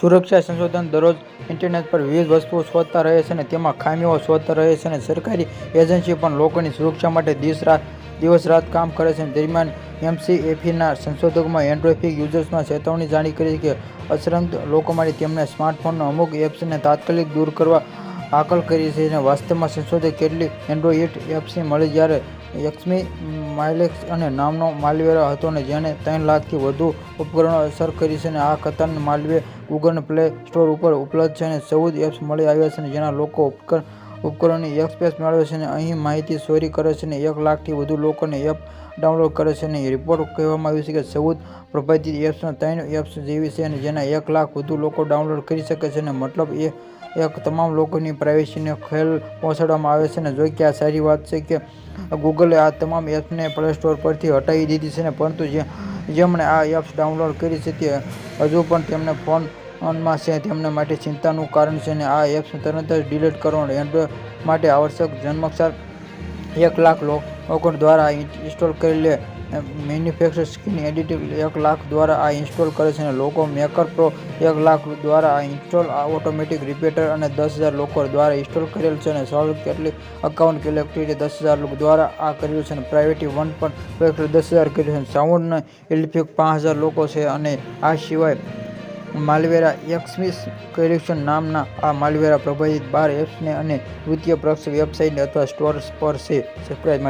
સુરક્ષા સંશોધન દરરોજ ઇન્ટરનેટ પર વિવિધ વસ્તુઓ શોધતા રહે છે અને તેમાં ખામીઓ શોધતા રહે છે અને સરકારી એજન્સી પણ લોકોની સુરક્ષા માટે દિવસ રાત દિવસ રાત કામ કરે છે. દરમિયાન એમસીએફીના સંશોધકોમાં એન્ડ્રોફિક યુઝર્સમાં ચેતવણી જાણી કરી કે અસરંત લોકો માટે તેમના સ્માર્ટફોનના અમુક એપ્સને તાત્કાલિક દૂર કરવા આકલ કરી છે અને વાસ્તવમાં સંશોધક કેટલીક એન્ડ્રોઇડ એપ્સને મળી, જ્યારે એક્સમી માઇલેક્સ અને નામનો માલવેર હતો ને જેણે ત્રણ લાખથી વધુ ઉપકરણો અસર કરી છે અને આ ખતરનાક માલવેર ગૂગલ પ્લે સ્ટોર ઉપર ઉપલબ્ધ છે અને ચૌદ એપ્સ મળી આવ્યા છે અને જેના લોકો ઉપકરણ ઉપકરણોની એક્સપ્રેસ મેળવે છે અને અહીં માહિતી ચોરી કરે છે અને એક લાખથી વધુ લોકોને એપ ડાઉનલોડ કરે છે અને રિપોર્ટ કહેવામાં આવ્યું છે કે ચૌદ પ્રભાવિત એપ્સમાં ત્રણ એપ્સ જેવી છે અને જેના એક લાખ વધુ લોકો ડાઉનલોડ કરી શકે છે અને મતલબ એ એક તમામ લોકોની પ્રાઇવેસીને ખેલ પહોંચાડવામાં આવે છે ને જો કે આ સારી વાત છે કે ગૂગલે આ તમામ એપ્સને પ્લે સ્ટોર પરથી હટાવી દીધી છે ને પરંતુ જે જેમણે આ એપ્સ ડાઉનલોડ કરી છે તે હજુ પણ તેમને ફોન ફોનમાં છે. તેમના માટે ચિંતાનું કારણ છે ને આ એપ્સ તરત જ ડિલીટ કરવાનું એન્ડ્રોઇડ માટે આવશ્યક જન્મક્ષાર એક લાખ લોકો દ્વારા ઇન્સ્ટોલ કરી લે મેન્યુફેક્ચર સ્ક્રીન એડિટિંગ એક લાખ દ્વારા આ ઇન્સ્ટોલ કરે છે અને લોકો મેકર પ્રો એક લાખ દ્વારા આ ઇન્સ્ટોલ ઓટોમેટિક રિપેટર અને દસ હજાર લોકો દ્વારા ઇન્સ્ટોલ કરેલ છે અને સોલ્વ કેટલી અકાઉન્ટ કલેક્ટિવિટી દસ હજાર લોકો દ્વારા આ કર્યું છે અને પ્રાઇવેટી વન પણ દસ હજાર કર્યું છે. સાઉન્ડ ઇલેક્ટ્રિક પાંચ હજાર લોકો છે અને આ સિવાય માલવેરા એક્સમિસ કલેક્શન નામના આ માલવેરા પ્રભાવિત બાર એપ્સને અને દ્વિતીય પક્ષ વેબસાઇટ અથવા સ્ટોર્સ પર છે. સબસ્ક્રાઇબ